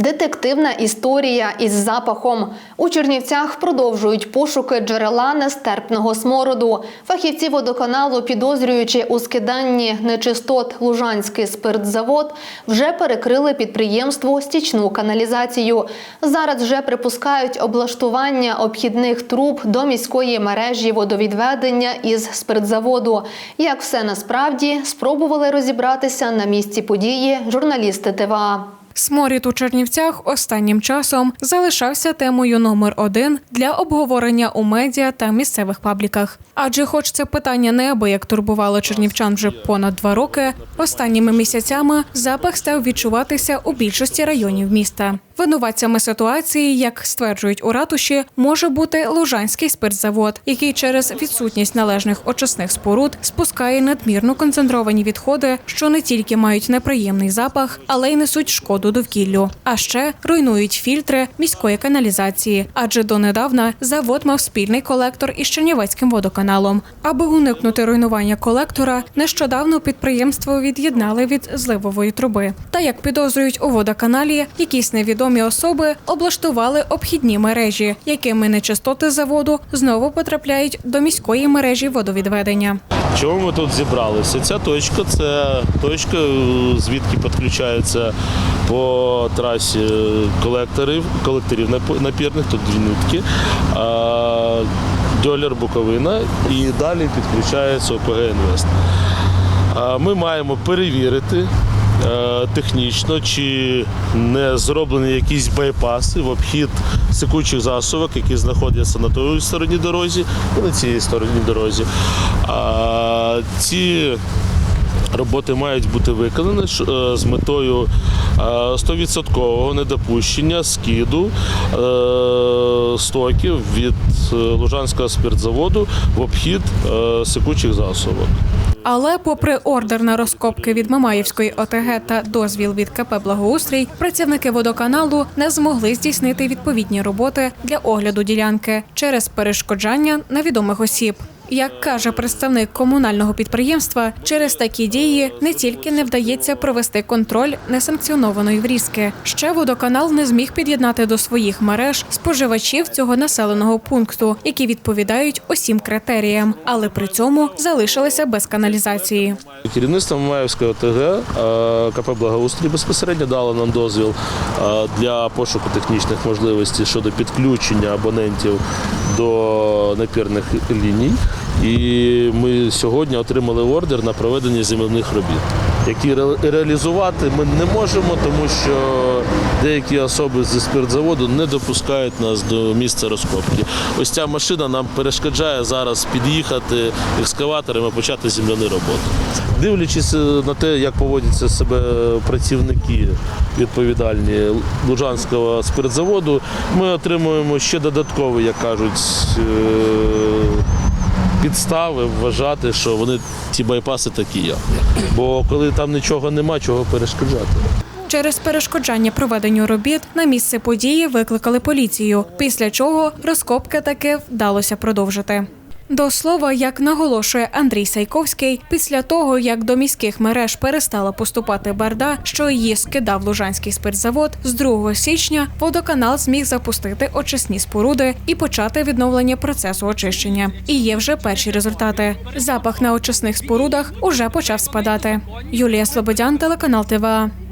Детективна історія із запахом у Чернівцях продовжують пошуки джерела нестерпного смороду. Фахівці водоканалу, підозрюючи у скиданні нечистот Лужанський спиртзавод, вже перекрили підприємству стічну каналізацію. Зараз вже припускають облаштування обхідних труб до міської мережі водовідведення із спиртзаводу. Як все насправді спробували розібратися на місці події журналісти ТВА. Сморід у Чернівцях останнім часом залишався темою номер один для обговорення у медіа та місцевих пабліках. Адже, хоч це питання неабияк турбувало чернівчан вже понад два роки, останніми місяцями запах став відчуватися у більшості районів міста. Винуватцями ситуації, як стверджують у ратуші, може бути Лужанський спиртзавод, який через відсутність належних очисних споруд спускає надмірно концентровані відходи, що не тільки мають неприємний запах, але й несуть шкоду довкіллю. А ще руйнують фільтри міської каналізації, адже донедавна завод мав спільний колектор із Чернівецьким водоканалом. Аби уникнути руйнування колектора, нещодавно підприємство від'єднали від зливової труби. Та як підозрюють у водоканалі, якісь невідомі особи облаштували обхідні мережі, якими нечистоти заводу знову потрапляють до міської мережі водовідведення. Чому ми тут зібралися? Ця точка це точка, звідки підключаються по трасі колекторів, колекторів нап- напірних, тут дві нитки, Дьолер Буковина і далі підключається ОПГ Інвест. Ми маємо перевірити технічно, чи не зроблені якісь байпаси в обхід секучих засобок, які знаходяться на той стороні дорозі і на цій стороні дорозі. А ці роботи мають бути виконані е, з метою е, 100% недопущення скиду е, стоків від е, Лужанського спиртзаводу в обхід е, секучих засобок. Але, попри ордер на розкопки від Мамаївської ОТГ та дозвіл від КП Благоустрій, працівники водоканалу не змогли здійснити відповідні роботи для огляду ділянки через перешкоджання невідомих осіб. Як каже представник комунального підприємства, через такі дії не тільки не вдається провести контроль несанкціонованої врізки, ще водоканал не зміг під'єднати до своїх мереж споживачів цього населеного пункту, які відповідають усім критеріям, але при цьому залишилися без каналізації. Керівництво Мамаївської ОТГ е, КП Благоустрій безпосередньо дало нам дозвіл е, для пошуку технічних можливостей щодо підключення абонентів до напірних ліній. І ми сьогодні отримали ордер на проведення земельних робіт, які реалізувати ми не можемо, тому що деякі особи зі спиртзаводу не допускають нас до місця розкопки. Ось ця машина нам перешкоджає зараз під'їхати екскаватором і почати земляні роботи. Дивлячись е, на те, як поводяться себе працівники відповідальні Лужанського спиртзаводу, ми отримуємо ще додаткові, як кажуть, е, підстави вважати, що вони ті байпаси такі є. Бо коли там нічого нема, чого перешкоджати. Через перешкоджання проведенню робіт на місце події викликали поліцію, після чого розкопки таки вдалося продовжити. До слова, як наголошує Андрій Сайковський, після того як до міських мереж перестала поступати барда, що її скидав Лужанський спиртзавод, з 2 січня водоканал зміг запустити очисні споруди і почати відновлення процесу очищення. І є вже перші результати. Запах на очисних спорудах уже почав спадати. Юлія Слободян, телеканал ТВА.